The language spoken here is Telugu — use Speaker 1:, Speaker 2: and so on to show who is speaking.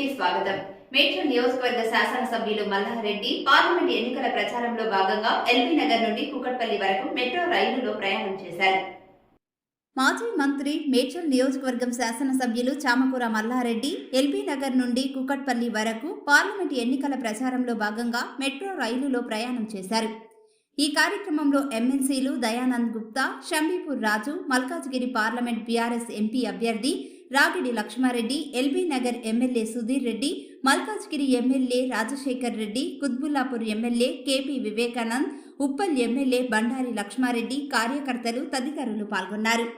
Speaker 1: కి స్వాగతం. మేడ్చల్ నియోజకవర్గ శాసనసభ్యులు మల్లారెడ్డి పార్లమెంట్ ఎన్నికల ప్రచారంలో భాగంగా ఎల్బీ నగర్ నుండి కుకట్పల్లి వరకు మెట్రో రైలులో ప్రయాణం చేశారు. మాజీ మంత్రి మేడ్చల్ నియోజకవర్గం శాసనసభ్యులు చామకూర మల్లారెడ్డి ఎల్బీ నగర్ నుండి కుకట్పల్లి వరకు పార్లమెంట్ ఎన్నికల ప్రచారంలో భాగంగా మెట్రో రైలులో ప్రయాణం చేశారు. ఈ కార్యక్రమంలో ఎమ్మెల్సీలు Dayanand Gupta Shambipur Raju Malkajgiri parliament BRS MP అభ్యర్థి Ragidi Laxma Reddy LB Nagar MLA Sudheer Reddy Malkajgiri MLA Rajasekhar Reddy Quthbullapur MLA KP Vivekanand Uppal MLA Bandari Laxma Reddy కార్యకర్తలు తదితరులు పాల్గొన్నారు.